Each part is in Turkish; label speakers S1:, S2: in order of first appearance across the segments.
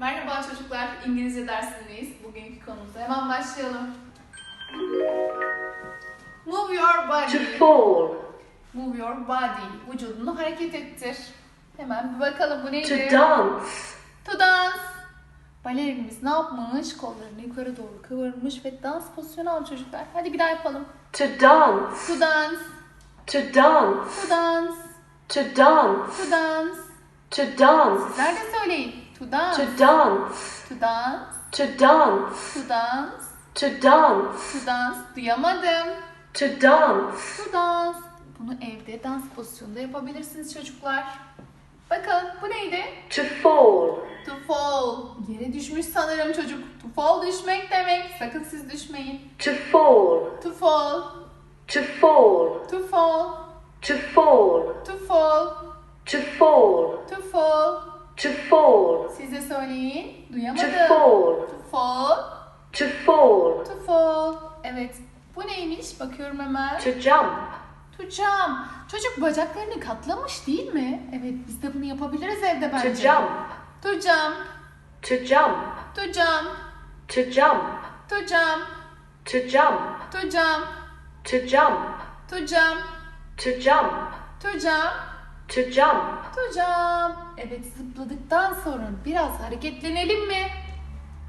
S1: Merhaba çocuklar, İngilizce dersindeyiz. Bugünkü konumuza hemen başlayalım. Move your
S2: To
S1: body.
S2: fall.
S1: Move your body. Vücudunu hareket ettir. Hemen bir bakalım bu
S2: To
S1: neydi?
S2: dance.
S1: To dance. Balerinimiz ne yapmış? Kollarını yukarı doğru kıvırmış ve dans pozisyonu almış çocuklar. Hadi bir daha yapalım.
S2: To dance.
S1: To dance.
S2: To dance.
S1: To dance.
S2: To dance.
S1: To dance.
S2: To dance.
S1: Sizler de söyleyin. To dance.
S2: To dance.
S1: To dance.
S2: To dance.
S1: To dance.
S2: To dance.
S1: To dance. Duyamadım.
S2: To dance.
S1: To dance. Bunu evde dans pozisyonunda yapabilirsiniz çocuklar. Bakalım bu neydi?
S2: To fall.
S1: To fall. Yere düşmüş sanırım çocuk. To fall düşmek demek. Sakın siz düşmeyin.
S2: To fall.
S1: To fall.
S2: To fall.
S1: To fall.
S2: To fall.
S1: To fall.
S2: To fall.
S1: To fall.
S2: To fall.
S1: Siz de söyleyin.
S2: To
S1: Duyamadım.
S2: fall.
S1: To fall.
S2: To fall.
S1: To fall. Evet. Bu neymiş? Bakıyorum hemen.
S2: To jump.
S1: To jump. Çocuk bacaklarını katlamış değil mi? Evet biz de bunu yapabiliriz evde
S2: To
S1: bence.
S2: jump.
S1: To jump.
S2: To jump.
S1: To jump.
S2: To jump.
S1: To jump.
S2: To jump.
S1: To jump.
S2: To jump.
S1: To jump.
S2: To jump.
S1: To jump.
S2: To jump.
S1: To jump. Evet zıpladıktan sonra biraz hareketlenelim mi?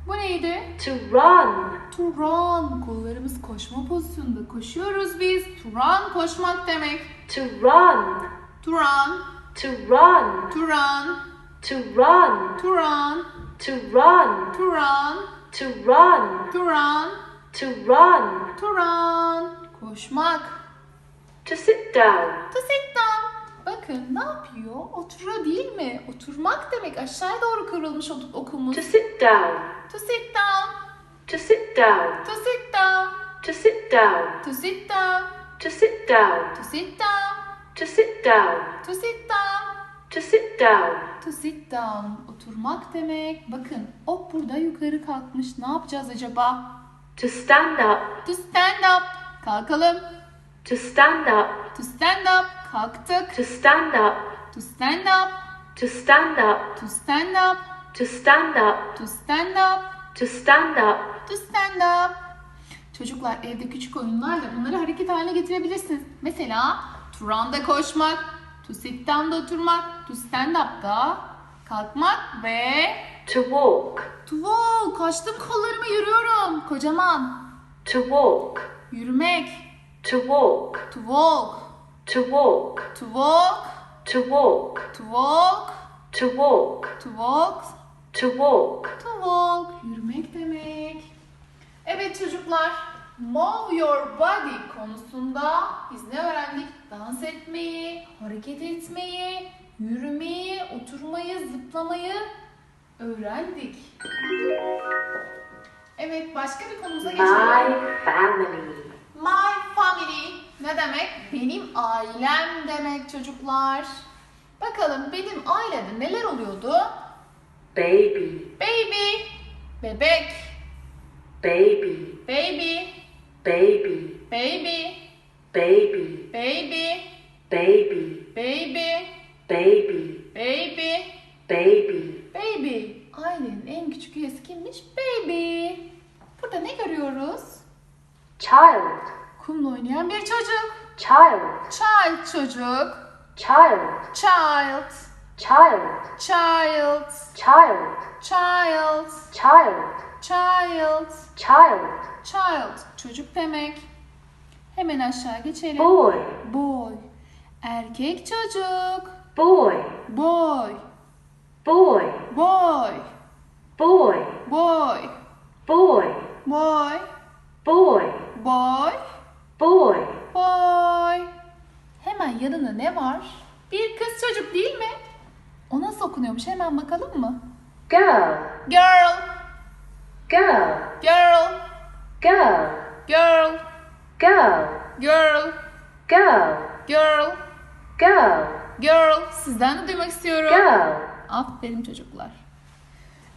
S1: Bu neydi?
S2: To run.
S1: To run. Kollarımız koşma pozisyonunda koşuyoruz biz. To run koşmak demek.
S2: To run.
S1: To run.
S2: To run.
S1: To run.
S2: To run.
S1: To run.
S2: To run.
S1: To run.
S2: To run.
S1: To run.
S2: To run.
S1: To run. Koşmak.
S2: To sit down.
S1: To sit. Bakın ne yapıyor? Oturuyor değil mi? Oturmak demek. Aşağıya doğru kıvrılmış ok- okumuz.
S2: To sit down.
S1: To sit down.
S2: To sit down.
S1: To sit down.
S2: To sit down.
S1: To sit down.
S2: To sit down.
S1: To sit down.
S2: To sit down.
S1: To sit down.
S2: To sit down.
S1: To sit down. Oturmak demek. Bakın ok burada yukarı kalkmış. Ne yapacağız acaba?
S2: To stand up.
S1: To stand up. Kalkalım.
S2: To stand up.
S1: To stand up. Kalktık.
S2: To stand up.
S1: To stand up.
S2: To stand up.
S1: To stand up.
S2: To stand up.
S1: To stand up.
S2: To stand up.
S1: To stand up. Çocuklar evde küçük oyunlarla bunları hareket haline getirebilirsiniz. Mesela to run'da koşmak, to sit down'da oturmak, to stand up'da kalkmak ve
S2: To walk.
S1: to walk. Açtım kollarımı yürüyorum. Kocaman.
S2: To walk.
S1: Yürümek.
S2: To walk.
S1: To walk.
S2: To walk.
S1: To walk.
S2: To walk.
S1: To walk.
S2: To walk.
S1: To walk.
S2: To walk.
S1: To walk. Yürümek demek. Evet çocuklar. Move your body konusunda biz ne öğrendik? Dans etmeyi, hareket etmeyi, yürümeyi, oturmayı, zıplamayı öğrendik. Evet başka bir konumuza geçelim.
S2: My family.
S1: My family ne demek? Benim ailem demek çocuklar. Bakalım benim ailede neler oluyordu?
S2: Baby.
S1: Baby, bebek,
S2: Baby.
S1: baby,
S2: Baby.
S1: baby,
S2: Baby.
S1: baby,
S2: Baby.
S1: baby,
S2: Baby.
S1: baby,
S2: Baby.
S1: baby. Ailenin en küçük üyesi kimmiş? Baby. Burada ne görüyoruz?
S2: Child.
S1: Kumla oynayan bir çocuk.
S2: Child.
S1: Child çocuk.
S2: Child.
S1: Child.
S2: Child.
S1: Child.
S2: Child.
S1: Child.
S2: Child.
S1: Child.
S2: Child.
S1: Child. Çocuk demek. Hemen aşağı geçelim.
S2: Boy.
S1: Boy. Erkek çocuk.
S2: Boy.
S1: Boy.
S2: Boy.
S1: Boy.
S2: Boy.
S1: Boy.
S2: Boy.
S1: Boy.
S2: Boy.
S1: Boy.
S2: Boy.
S1: Boy. Hemen yanında ne var? Bir kız çocuk değil mi? O nasıl okunuyormuş hemen bakalım mı?
S2: Girl.
S1: Girl.
S2: Girl.
S1: Girl.
S2: Girl.
S1: Girl.
S2: Girl.
S1: Girl.
S2: Girl.
S1: Girl.
S2: Girl.
S1: Girl. Sizden de duymak istiyorum.
S2: Girl.
S1: Aferin çocuklar.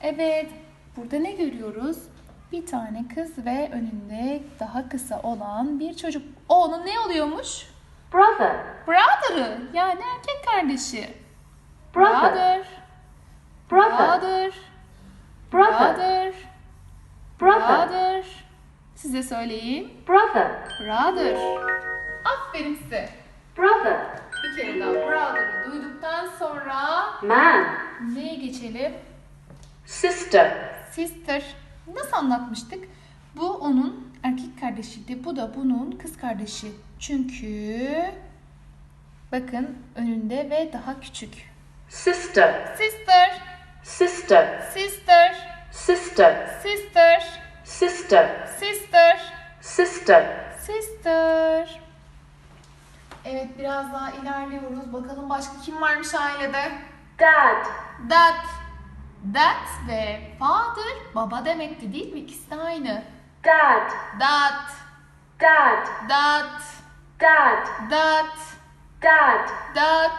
S1: Evet, burada ne görüyoruz? Bir tane kız ve önünde daha kısa olan bir çocuk. O onun ne oluyormuş?
S2: Brother.
S1: Brother'ı yani erkek kardeşi.
S2: Brother.
S1: Brother.
S2: Brother.
S1: Brother. Brother.
S2: Brother.
S1: Size söyleyeyim.
S2: Brother.
S1: Brother. Aferin size.
S2: Brother.
S1: Bir kere daha brother'ı duyduktan sonra
S2: Man.
S1: neye geçelim?
S2: Sister.
S1: Sister. Nasıl anlatmıştık? Bu onun erkek kardeşiydi. Bu da bunun kız kardeşi. Çünkü bakın önünde ve daha küçük.
S2: Sister.
S1: Sister,
S2: Sister.
S1: sister,
S2: Sister.
S1: sister,
S2: Sister.
S1: sister,
S2: Sister.
S1: sister. Evet biraz daha ilerliyoruz. Bakalım başka kim varmış ailede?
S2: Dad.
S1: Dad. Dad ve father baba demekti değil mi? İkisi de aynı.
S2: Dad.
S1: Dad,
S2: Dad.
S1: dad,
S2: Dad.
S1: That.
S2: Dad.
S1: That.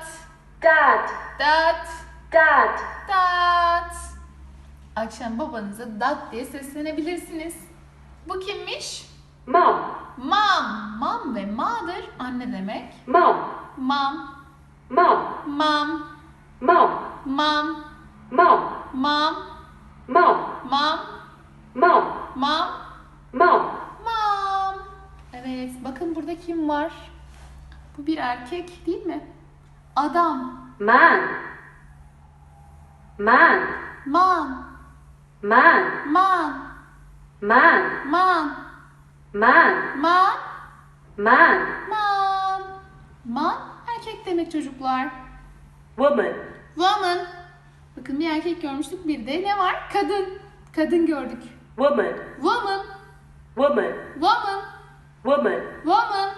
S2: Dad.
S1: That.
S2: Dad.
S1: That. Akşam babanıza dat diye seslenebilirsiniz. Bu kimmiş?
S2: Mom.
S1: Mam. Mam ve ma'dır anne demek.
S2: Mom.
S1: Mam.
S2: Mom.
S1: Mam.
S2: Mom.
S1: Mam.
S2: Mom.
S1: Mam.
S2: Mom.
S1: Mam.
S2: Mom.
S1: Mam.
S2: Mom.
S1: Evet, bakın burada kim var? Bu bir erkek değil mi? Adam.
S2: Man. Man.
S1: Man,
S2: Man.
S1: man,
S2: Man.
S1: man,
S2: Man.
S1: man,
S2: Man.
S1: man. Man erkek demek çocuklar.
S2: Woman.
S1: Woman. Bakın bir erkek görmüştük bir de ne var? Kadın. Kadın gördük.
S2: Woman.
S1: Woman,
S2: Woman.
S1: woman,
S2: Woman.
S1: woman,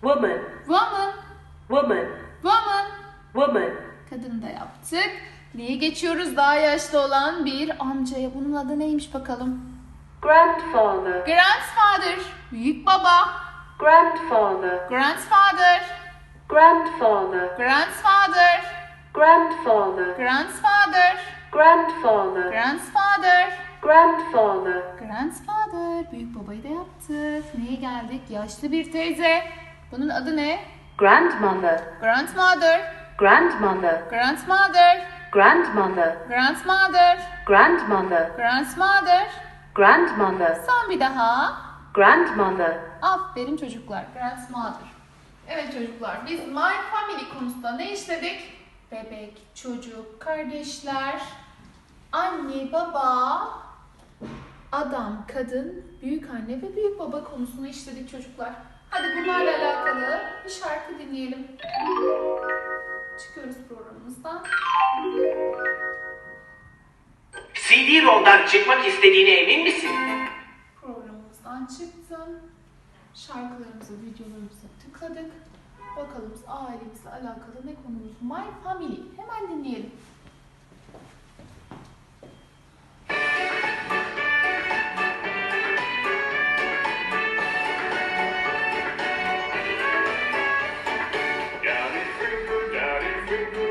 S2: Woman.
S1: woman,
S2: Woman.
S1: woman.
S2: Woman.
S1: Kadını da yaptık. Neye geçiyoruz? Daha yaşlı olan bir amcaya. Bunun adı neymiş bakalım?
S2: Grandfather.
S1: Grandfather. Büyük baba.
S2: Grandfather.
S1: Grandfather.
S2: Grandfather.
S1: Grandfather.
S2: Grandfather.
S1: Grandfather.
S2: Grandfather.
S1: Grandfather.
S2: Grandfather.
S1: Grandfather. Büyük babayı da yaptık. Neye geldik? Yaşlı bir teyze. Bunun adı ne?
S2: Grandmother.
S1: Grandmother.
S2: Grandmother.
S1: Grandmother.
S2: Grandmother.
S1: Grandmother.
S2: Grandmother.
S1: Grandmother.
S2: Grandmother.
S1: Son bir daha.
S2: Grandmother.
S1: Aferin çocuklar. Grandmother. Evet çocuklar biz My Family konusunda ne işledik? Bebek, çocuk, kardeşler, anne, baba, adam, kadın, büyük anne ve büyük baba konusunu işledik çocuklar. Hadi bunlarla alakalı bir şarkı dinleyelim. Çıkıyoruz programımızdan.
S3: CD-ROM'dan çıkmak istediğine emin misin?
S1: Programımızdan çıktım. Şarkılarımıza, videolarımıza tıkladık. Bakalım ailemizle alakalı ne konumuz? My Family. Hemen dinleyelim. Thank you.